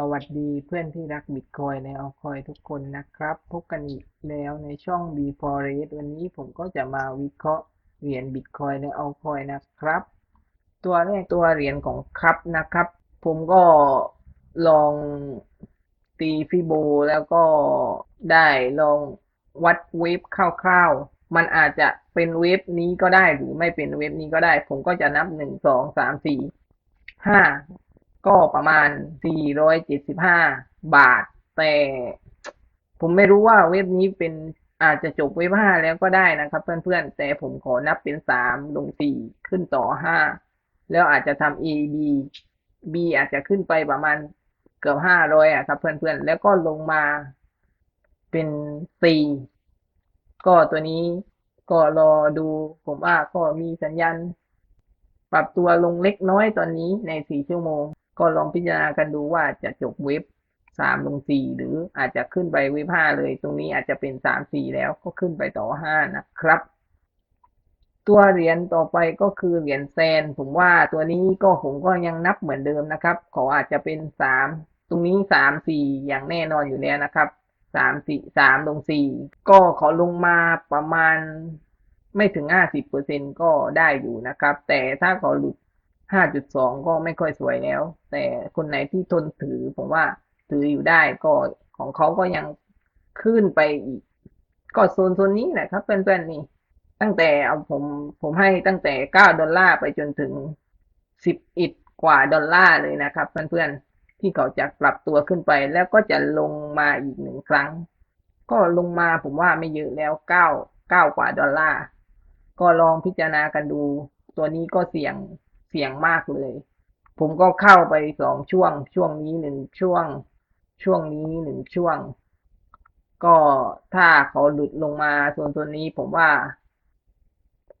สวัสดีเพื่อนที่รักบิตคอยในเอาคอยทุกคนนะครับ พบกันอีกแล้วในช่อง b f o r e s t วันนี้ผมก็จะมาวิเคราะห์เหรียญบิตคอยในเอาคอยนะครับ ตัวแรกตัวเหรียญของครับนะครับ ผมก็ลองตีฟิโบแล้วก็ได้ลองวัดเวฟคร่าวๆ มันอาจจะเป็นเวฟนี้ก็ได้หรือไม่เป็นเวฟนี้ก็ได้ ผมก็จะนับหนึ่งสองสามสี่ห้า ก็ประมาณ 475 บาท แต่ผมไม่รู้ว่าเว็บนี้เป็นอาจจะจบเว็บ5แล้วก็ได้นะครับ เพื่อนๆ แต่ผมขอนับเป็น3ลง4ขึ้นต่อ5แล้วอาจจะทำ A B B อาจจะขึ้นไปประมาณเกือบ500อะครับ เพื่อนๆ แล้วก็ลงมาเป็น C ก็ตัวนี้ก็รอดูผมว่าก็มีสัญญาณ ปรับตัวลงเล็กน้อยตอนนี้ใน4ชั่วโมง ก็ลองพิจารณากันดูว่าจะจบเว็บ3ลง4หรืออาจจะขึ้นไปเว็บ5เลย ตรงนี้อาจจะเป็น3 4แล้วก็ขึ้นไปต่อ5นะครับ ตัวเหรียญต่อไปก็คือเหรียญแซน ผมว่าตัวนี้ก็ผมก็ยังนับเหมือนเดิมนะครับ ขออาจจะเป็น3ตรงนี้3 4อย่างแน่นอนอยู่แล้วนะครับ3 4 3ลง4ก็ขอลงมาประมาณไม่ถึง50%ก็ได้อยู่นะครับ แต่ถ้าขาหลุด 5.2ก็ไม่ค่อยสวยแล้ว แต่คนไหนที่ทนถือ ผมว่าถืออยู่ได้ก็ของเขาก็ยังขึ้นไปอีก ก็โซนโซนนี้แหละครับเพื่อนๆนี่ ตั้งแต่เอาผมผมให้ตั้งแต่9ดอลลาร์ไปจนถึง11กว่าดอลลาร์เลยนะครับ เพื่อนๆที่เขาจะปรับตัวขึ้นไปแล้วก็จะลงมาอีกหนึ่งครั้ง ก็ลงมาผมว่าไม่เยอะแล้ว9 9กว่าดอลลาร์ก็ลองพิจารณากันดู ตัวนี้ก็เสี่ยง เสี่ยงมากเลย ผมก็เข้าไปสองช่วง ช่วงนี้หนึ่งช่วง ช่วงนี้หนึ่งช่วง ก็ถ้าเขาหลุดลงมาโซนตัวนี้ผมว่า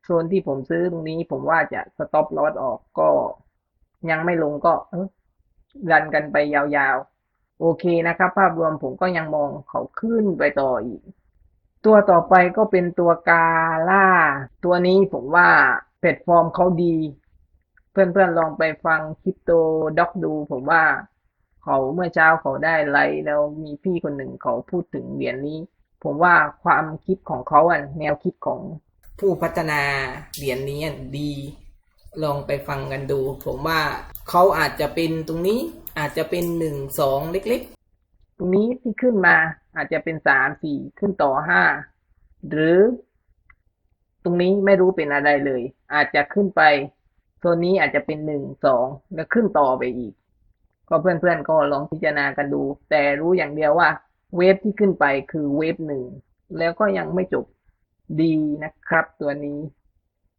โซนที่ผมซื้อตรงนี้ ผมว่าจะสต็อปลอสออกก็ยังไม่ลงก็เออรันกันไปยาวๆ โอเคนะครับ ภาพรวมผมก็ยังมองเขาขึ้นไปต่ออีก ตัวต่อไปก็เป็นตัวกาล่า ตัวนี้ผมว่าแพลตฟอร์มเขาดี เพื่อนๆลองไปฟังคริปโตด็อกดู ผมว่าเขาเมื่อเช้าเขาได้ไลฟ์แล้วมีพี่คนหนึ่งเขาพูดถึงเหรียญนี้ ผมว่าความคิดของเขาอะแนวคิดของผู้พัฒนาเหรียญนี้ดี ลองไปฟังกันดู ผมว่าเขาอาจจะเป็นตรงนี้อาจจะเป็นหนึ่งสองเล็กๆ ตรงนี้ที่ขึ้นมาอาจจะเป็นสามสี่ขึ้นต่อห้าหรือ ตรงนี้ไม่รู้เป็นอะไรเลย อาจจะขึ้นไป โซนนี้อาจจะเป็นหนึ่งสองแล้วขึ้นต่อไปอีก ก็เพื่อนๆก็ลองพิจารณากันดู แต่รู้อย่างเดียวว่าเวฟที่ขึ้นไปคือเวฟหนึ่งแล้วก็ยังไม่จบดีนะครับ ตัวนี้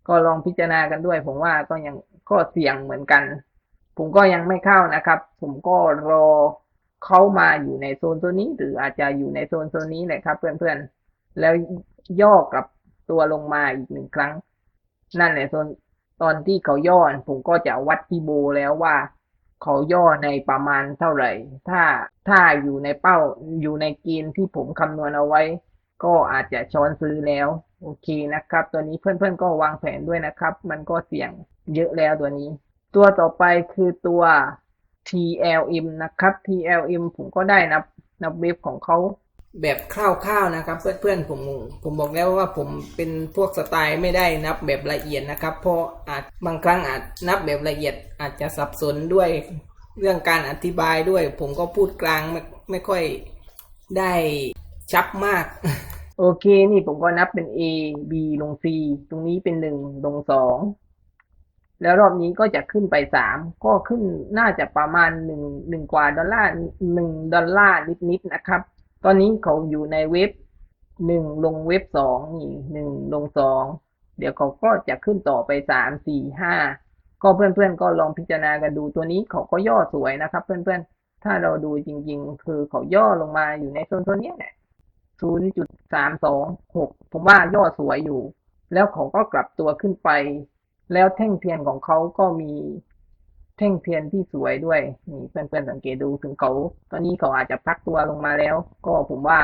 ก็ลองพิจารณากันด้วย ผมว่าก็ยังก็เสี่ยงเหมือนกัน ผมก็ยังไม่เข้านะครับ ผมก็รอเข้ามาอยู่ในโซนโซนนี้ หรืออาจจะอยู่ในโซนโซนนี้แหละครับ เพื่อนๆแล้วย่อกลับตัวลงมาอีกหนึ่งครั้ง นั่นแหละโซน ตอนที่เขาย่อผมก็จะวัดที่โบแล้วว่า เขาย่อในประมาณเท่าไหร่ ถ้าถ้าอยู่ในเป้าอยู่ในเกณฑ์ที่ผมคำนวณเอาไว้ ก็อาจจะช้อนซื้อแล้ว โอเคนะครับ ตัวนี้เพื่อนๆก็วางแผนด้วยนะครับ มันก็เสี่ยงเยอะแล้วตัวนี้ ตัวต่อไปคือตัว TLM นะครับ TLM ผมก็ได้นับนับเว็บของเขา แบบคร่าวๆนะครับ เพื่อนๆผมผมบอกแล้วว่าผมเป็นพวกสไตล์ไม่ได้นับแบบละเอียดนะครับ เพราะอาจบางครั้งอาจนับแบบละเอียด อาจจะสับสนด้วยเรื่องการอธิบายด้วย ผมก็พูดกลางไม่ไม่ค่อยได้ชับมาก โอเค นี่ผมก็นับเป็น A B ลง C ตรงนี้เป็นหนึ่งลงสองแล้วรอบนี้ก็จะขึ้นไปสามก็ขึ้นน่าจะประมาณหนึ่งหนึ่งกว่าดอลลาร์หนึ่งดอลลาร์นิดๆนะครับ ตอนนี้เขาอยู่ในเว็บหนึ่งลงเว็บสองนี่หนึ่งลงสองเดี๋ยวเขาก็จะขึ้นต่อไปสามสี่ห้าก็เพื่อนๆก็ลองพิจารณากันดูตัวนี้เขาก็ย่อสวยนะครับ เพื่อนๆ ถ้าเราดูจริงๆ คือเขาย่อลงมาอยู่ในโซนตัวนี้แหละศูนย์จุดสามสองหกผมว่าย่อสวยอยู่ แล้วเขาก็กลับตัวขึ้นไป แล้วแท่งเทียนของเขาก็มี แท่งเทียนที่สวยด้วยนี่เพื่อนๆสังเกตดูถึงเขาตอนนี้เขาอาจจะพักตัวลงมาแล้ว ก็ผมว่า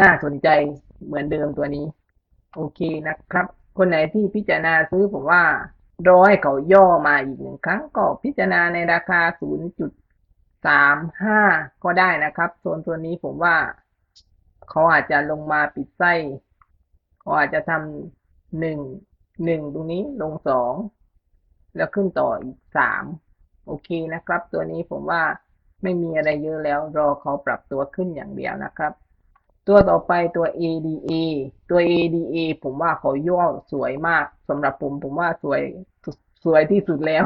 น่าสนใจเหมือนเดิมตัวนี้ โอเคนะครับ คนไหนที่พิจารณาซื้อผมว่ารอให้เขาย่อมาอีกหนึ่งครั้งก็พิจารณาในราคาสามห้าก็ได้นะครับโซนตัวนี้ผมว่าเขาอาจจะลงมาปิดไส้เขาอาจจะทำหนึ่งหนึ่งตรงนี้ลงสอง แล้วขึ้นต่ออีกสามโอเคนะครับ ตัวนี้ผมว่าไม่มีอะไรเยอะแล้ว รอเขาปรับตัวขึ้นอย่างเดียวนะครับ ตัวต่อไปตัว ADA ตัว ADA ผมว่าเขาย่อสวยมากสำหรับผมผมว่าสวยสวยที่สุดแล้ว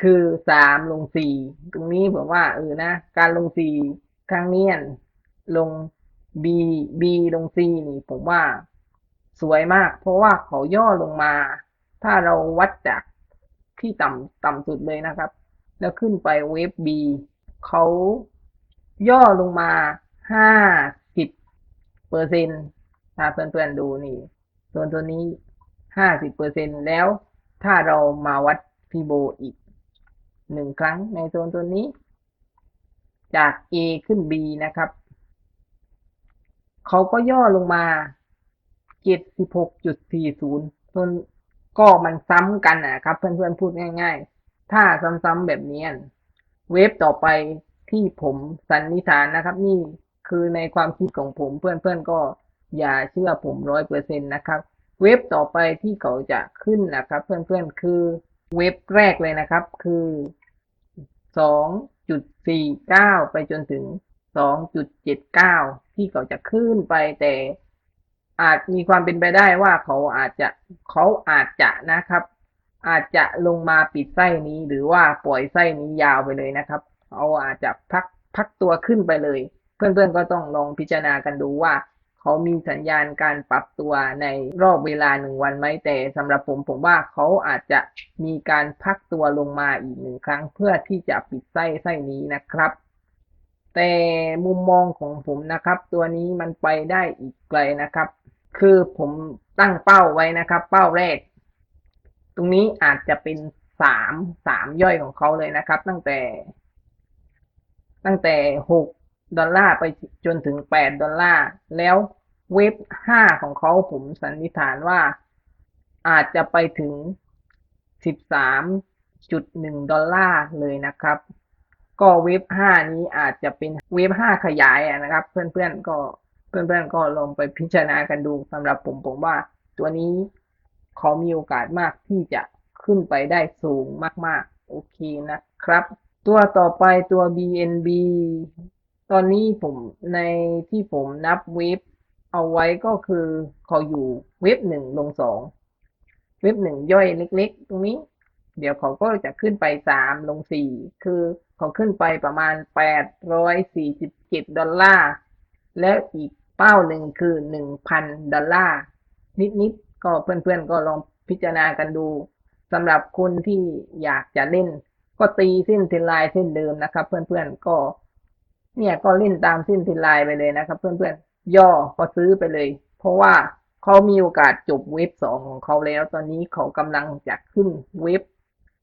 คือสามลงสี่ตรงนี้ผมว่าเออนะ การลงสี่ครั้งเนี้ลง B B ลง C นี่ผมว่าสวยมาก เพราะว่าเขาย่อลงมา ถ้าเราวัดจาก ที่ต่ำต่ำสุดเลยนะครับ แล้วขึ้นไปเวฟ B เขาย่อลงมาห้าสิบเปอร์เซ็นถ้าเพื่อนๆดูนี่ส่วนตัวนี้ห้าสิบเปอร์เซ็นต์แล้วถ้าเรามาวัดพีโบอีกหนึ่งครั้งในโซนตัวนี้ จาก A ขึ้น B นะครับเขาก็ย่อลงมา 76.40 ส่วน ก็มันซ้ำกันนะครับ เพื่อนๆพูดง่าย ๆ ถ้าซ้ำๆแบบนี้เวฟต่อไปที่ผมสันนิษฐานนะครับ นี่คือในความคิดของผมเพื่อนๆก็อย่าเชื่อผมร้อยเปอร์เซ็นต์นะครับ เว็บต่อไปที่เขาจะขึ้นนะครับ เพื่อนๆคือเว็บแรกเลยนะครับ คือสองจุดสี่เก้าไปจนถึงสองจุดเจ็ดเก้าที่เขาจะขึ้นไปแต่ อาจมีความเป็นไปได้ว่าเขาอาจจะเขาอาจจะนะครับ อาจจะลงมาปิดไส้นี้หรือว่าปล่อยไส้นี้ยาวไปเลยนะครับเขาอาจจะพักพักตัวขึ้นไปเลย เพื่อนๆก็ต้องลองพิจารณากันดูว่า เขามีสัญญาณการปรับตัวในรอบเวลาหนึ่งวันไหมแต่สำหรับผมผมว่าเขาอาจจะมีการพักตัวลงมาอีกหนึ่งครั้ง เพื่อที่จะปิดไส้ไส้นี้นะครับแต่มุมมองของผมนะครับ ตัวนี้มันไปได้อีกไกลนะครับ คือผมตั้งเป้าไว้นะครับ เป้าแรก ตรงนี้อาจจะเป็นสามสามย่อยของเขาเลยนะครับ ตั้งแต่ ตั้งแต่หกดอลลาร์ไปจนถึงแปดดอลลาร์แล้วเว็บห้าของเขาผมสันนิษฐานว่า อาจจะไปถึงสิบสามจุดหนึ่งดอลลาร์เลยนะครับ ก็เว็บห้านี้อาจจะเป็นเว็บห้าขยายนะครับ เพื่อนๆก็ เพื่อนๆก็ลองไปพิจารณากันดูสำหรับผมผมว่า ตัวนี้เขามีโอกาสมากที่จะขึ้นไปได้สูงมากๆ โอเคนะครับ ตัวต่อไปตัว BNB ตอนนี้ผมในที่ผมนับเว็บเอาไว้ก็คือเขาอยู่เว็บหนึ่งลงสองเว็บหนึ่งย่อยเล็ก ๆ ตรงนี้ เดี๋ยวเขาก็จะขึ้นไปสามลงสี่คือเขาขึ้นไปประมาณแปดร้อยสี่สิบเจ็ดดอลลาร์แล้วอีก เป้าหนึ่งคือหนึ่งพันดอลลาร์นิดๆก็เพื่อนๆก็ลองพิจารณากันดูสำหรับคนที่อยากจะเล่น ก็ตีเส้นเทนไลน์เส้นเดิมนะครับ เพื่อนๆก็ เนี่ยก็เล่นตามเส้นเทนไลน์ไปเลยนะครับ เพื่อนๆย่อก็ซื้อไปเลย เพราะว่าเขามีโอกาสจบเว็บสองของเขาแล้ว ตอนนี้เขากำลังจะขึ้นเว็บ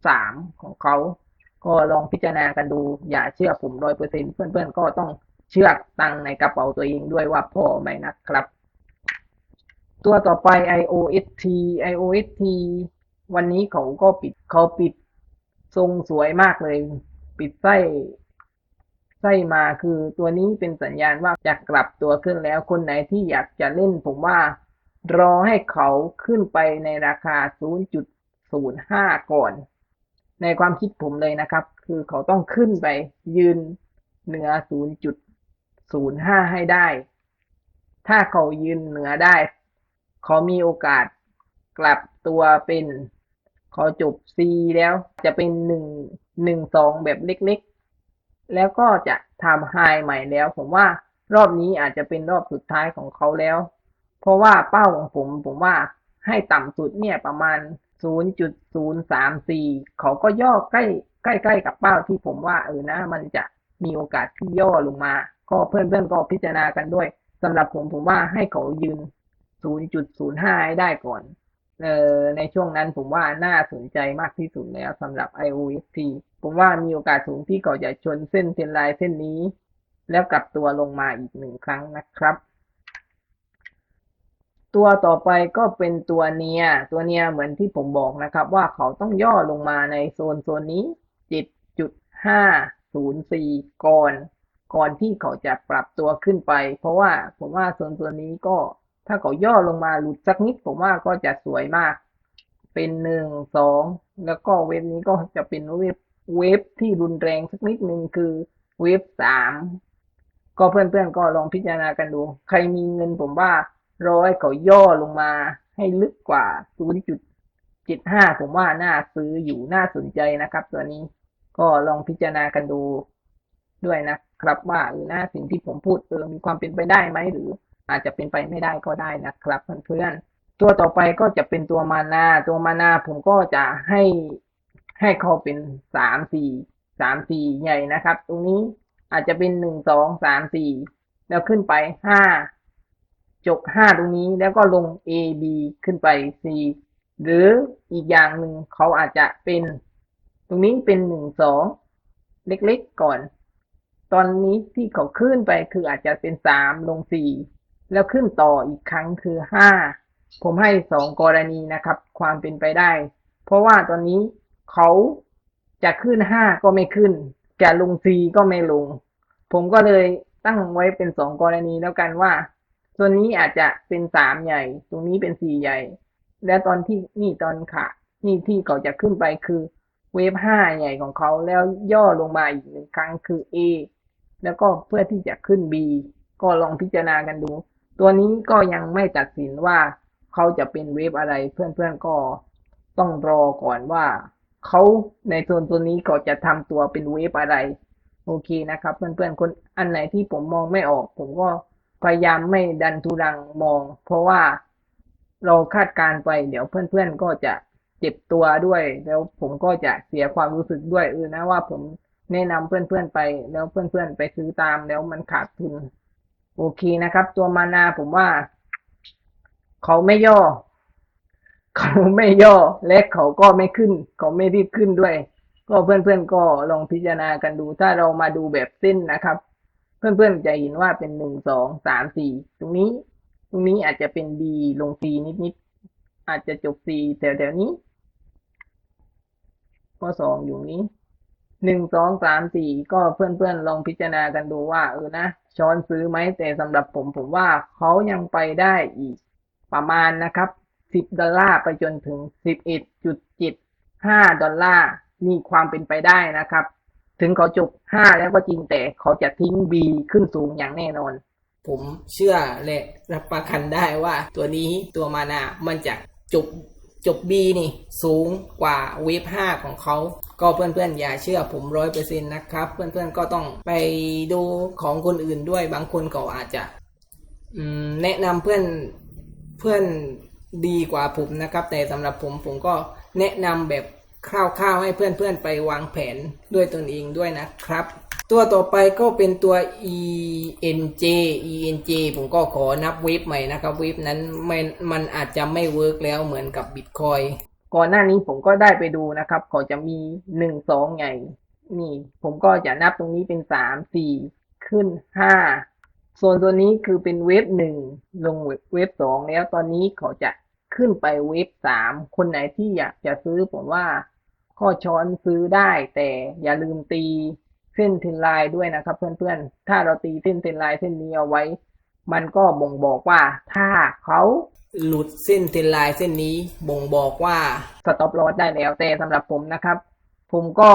สามของเขา ก็ลองพิจารณากันดู อย่าเชื่อผมร้อยเปอร์เซ็นเพื่อนๆก็ต้อง ชื่อตังในกระเป๋าตัวเองด้วยว่าพอไหมนะครับ ตัวต่อไป IOST IOST วันนี้เขาก็ปิดเขาปิดทรงสวยมากเลย ปิดไส้ไส้มาคือตัวนี้เป็นสัญญาณว่าจะกลับตัวขึ้นแล้วคนไหนที่อยากจะเล่นผมว่ารอให้เขาขึ้นไปในราคา 0.05 ก่อน ในความคิดผมเลยนะครับ คือเขาต้องขึ้นไปยืนเหนือ 0.05ให้ได้ ถ้าเขายืนเหนือได้ เขามีโอกาสกลับตัวเป็นเขาจบ C แล้วจะเป็นหนึ่งหนึ่งสองแบบเล็กๆ แล้วก็จะทำไฮใหม่แล้ว ผมว่ารอบนี้อาจจะเป็นรอบสุดท้ายของเขาแล้ว เพราะว่าเป้าของผมผมว่าให้ต่ำสุดเนี่ยประมาณ 0.034 เขาก็ย่อใกล้ใกล้ๆกับเป้าที่ผมว่าเออนะ มันจะมีโอกาสที่ย่อลงมา ก็เพื่อนๆก็พิจารณากันด้วยสำหรับผมผมว่าให้เขายืน 0.05ให้ได้ก่อนเอ่อในช่วงนั้นผมว่าน่าสนใจมากที่สุดแล้วสำหรับ IOST ผมว่ามีโอกาสสูงที่เขาจะชนเส้นเทนไลน์เส้นนี้ แล้วกลับตัวลงมาอีกหนึ่งครั้งนะครับ ตัวต่อไปก็เป็นตัวเนีย ตัวเนียเหมือนที่ผมบอกนะครับ ว่าเขาต้องย่อลงมาในโซนโซนนี้ 7.5 04 ก่อน ก่อนที่เขาจะปรับตัวขึ้นไป เพราะว่าผมว่าส่วนส่วนนี้ก็ถ้าเขาย่อลงมาหลุดสักนิด ผมว่าก็จะสวยมาก เป็นหนึ่งสองแล้วก็เวฟนี้ก็จะเป็นเวฟเวฟที่รุนแรงสักนิดหนึ่งคือเวฟสามก็เพื่อนๆก็ลองพิจารณากันดู ใครมีเงินผมว่าร้อยเขาย่อลงมาให้ลึกกว่า 0.75 ผมว่าน่าซื้ออยู่น่าสนใจนะครับ ตัวนี้ก็ลองพิจารณากันดู ด้วยนะครับว่าเออหน้าสิ่งที่ผมพูดเออมีความเป็นไปได้ไหมหรืออาจจะเป็นไปไม่ได้ก็ได้นะครับเพื่อนๆตัวต่อไปก็จะเป็นตัวมานาตัวมานาผมก็จะให้ให้เขาเป็นสามสี่สามสี่ใหญ่นะครับ ตรงนี้อาจจะเป็นหนึ่งสองสามสี่แล้วขึ้นไปห้าจกห้าตรงนี้แล้วก็ลง A B ขึ้นไป C หรืออีกอย่างหนึ่งเขาอาจจะเป็น ตรงนี้เป็นหนึ่งสองเล็กๆก่อน ตอนนี้ที่เขาขึ้นไปคืออาจจะเป็นสามลงสี่แล้วขึ้นต่ออีกครั้งคือห้าผมให้สองกรณีนะครับ ความเป็นไปได้ เพราะว่าตอนนี้เขาจะขึ้นห้าก็ไม่ขึ้น จะลงสี่ก็ไม่ลง ผมก็เลยตั้งไว้เป็นสองกรณีแล้วกันว่าตัวนี้อาจจะเป็นสามใหญ่ ตรงนี้เป็นสี่ใหญ่ และตอนที่นี่ตอนขานี่ที่เขาจะขึ้นไปคือเวฟห้าใหญ่ของเขาแล้วย่อลงมาอีกหนึ่งครั้งคือ A แล้วก็เพื่อที่จะขึ้น B ก็ลองพิจารณากันดู ตัวนี้ก็ยังไม่ตัดสินว่าเขาจะเป็นเวฟอะไรเพื่อนๆก็ต้องรอก่อนว่าเขาในโซนตัวนี้ก็จะทำตัวเป็นเวฟอะไร โอเคนะครับ เพื่อนๆคนอันไหนที่ผมมองไม่ออก ผมก็พยายามไม่ดันทุรังมอง เพราะว่าเราคาดการณ์ไป เดี๋ยวเพื่อนๆก็จะเจ็บตัวด้วย แล้วผมก็จะเสียความรู้สึกด้วยเออนะว่าผม แนะนำเพื่อนๆไป แล้วเพื่อนๆไปซื้อตามแล้วมันขาดทุน โอเคนะครับ ตัวมานาผมว่า เขาไม่ย่อ เขาไม่ย่อ และเขาก็ไม่ขึ้น เขาไม่รีบขึ้นด้วย ก็เพื่อนๆก็ลองพิจารณากันดู ถ้าเรามาดูแบบเส้นนะครับ เพื่อนๆจะเห็นว่าเป็นหนึ่งสองสามสี่ตรงนี้ ตรงนี้อาจจะเป็น B ลง C นิดๆอาจจะจบ C แถวๆนี้ก็สองอยู่นี้ หนึ่งสองสามสี่ก็เพื่อนๆลองพิจารณากันดูว่าเออนะช้อนซื้อไหมแต่สำหรับผมผมว่าเขายังไปได้อีกประมาณนะครับสิบดอลลาร์ไปจนถึงสิบเอ็ดจุดเจ็ดห้าดอลลาร์มีความเป็นไปได้นะครับ ถึงเขาจบห้าแล้วก็จริงแต่เขาจะทิ้ง B ขึ้นสูงอย่างแน่นอน ผมเชื่อและรับประกันได้ว่าตัวนี้ตัวมานามันจะจบ จบ B นี่สูงกว่าเวฟ5ของเขา ก็เพื่อนๆอย่าเชื่อผมร้อยเปอร์เซ็นต์นะครับ เพื่อนๆก็ต้องไปดูของคนอื่นด้วยบางคนก็อาจจะแนะนำเพื่อนเพื่อนดีกว่าผมนะครับ แต่สำหรับผมผมก็แนะนำแบบคร่าวๆให้เพื่อนๆไปวางแผนด้วยตนเองด้วยนะครับ ตัวต่อไปก็เป็นตัว ENJ ENJ ผมก็ขอนับเวฟใหม่นะครับ เวฟนั้นมันมันอาจจะไม่เวิร์กแล้วเหมือนกับ Bitcoin ก่อนหน้านี้ผมก็ได้ไปดูนะครับเขาจะมีหนึ่งสองใหญ่ นี่ ผมก็จะนับตรงนี้เป็นสามสี่ขึ้นห้าส่วนตัวนี้คือเป็นเวฟหนึ่งลงเวฟสองแล้วตอนนี้เขาจะขึ้นไปเวฟสามคนไหนที่อยากจะซื้อผมว่าข้อช้อนซื้อได้แต่อย่าลืมตี เส้นเทรนไลน์ด้วยนะครับ เพื่อนๆ ถ้าเราตีเส้นเทรนไลน์เส้นนี้เอาไว้ มันก็บ่งบอกว่า ถ้าเขาหลุดเส้นเทรนไลน์เส้นนี้บ่งบอกว่าสต็อปลอสได้แล้วแต่สำหรับผมนะครับ ผมก็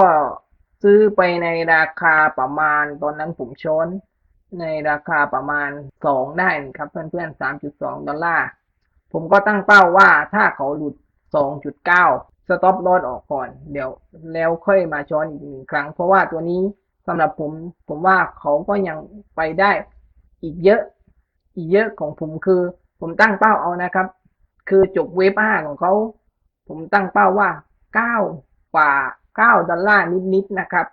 ซื้อไปในราคาประมาณตอนนั้นผมช้อนในราคาประมาณสองได้นะครับเพื่อนๆสามจุดสองดอลลาร์ ผมก็ตั้งเป้าว่าถ้าเขาหลุด 2.9 สต็อปลอสออกก่อน เดี๋ยวแล้วค่อยมาช้อนอีกหนึ่งครั้ง เพราะว่าตัวนี้ สำหรับผม ผมว่าเขาก็ยังไปได้อีกเยอะ อีกเยอะของผมคือ ผมตั้งเป้าเอานะครับ คือจบเวฟห้าของเขาผมตั้งเป้าว่า9กว่า9ดอลลาร์นิดๆนะครับ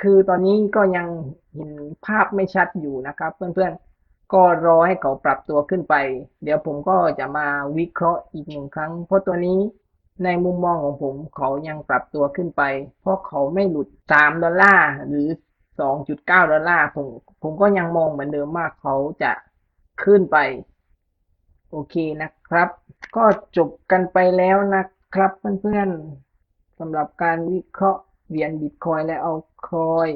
คือตอนนี้ก็ยังเห็นภาพไม่ชัดอยู่นะครับ เพื่อนๆ ก็รอให้เขาปรับตัวขึ้นไป เดี๋ยวผมก็จะมาวิเคราะห์อีกหนึ่งครั้ง เพราะตัวนี้ ในมุมมองของผมเขายังปรับตัวขึ้นไป เพราะเขาไม่หลุด 3 ดอลลาร์หรือ 2.9 ดอลลาร์ผมผมก็ยังมองเหมือนเดิมว่าเขาจะขึ้นไป โอเคนะครับ ก็จบกันไปแล้วนะครับเพื่อนๆสำหรับการวิเคราะห์เหรียญบิตคอยและเอาคอย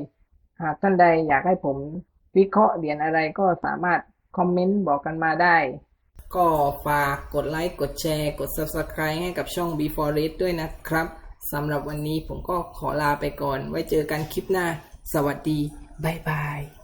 หากท่านใดอยากให้ผมวิเคราะห์เหรียญอะไรก็สามารถคอมเมนต์บอกกันมาได้ ก็ฝากกดไลค์ กดแชร์ กด Subscribe ให้กับช่อง Before Read ด้วยนะครับสำหรับวันนี้ผมก็ขอลาไปก่อน ไว้เจอกันคลิปหน้า สวัสดี บ๊ายบาย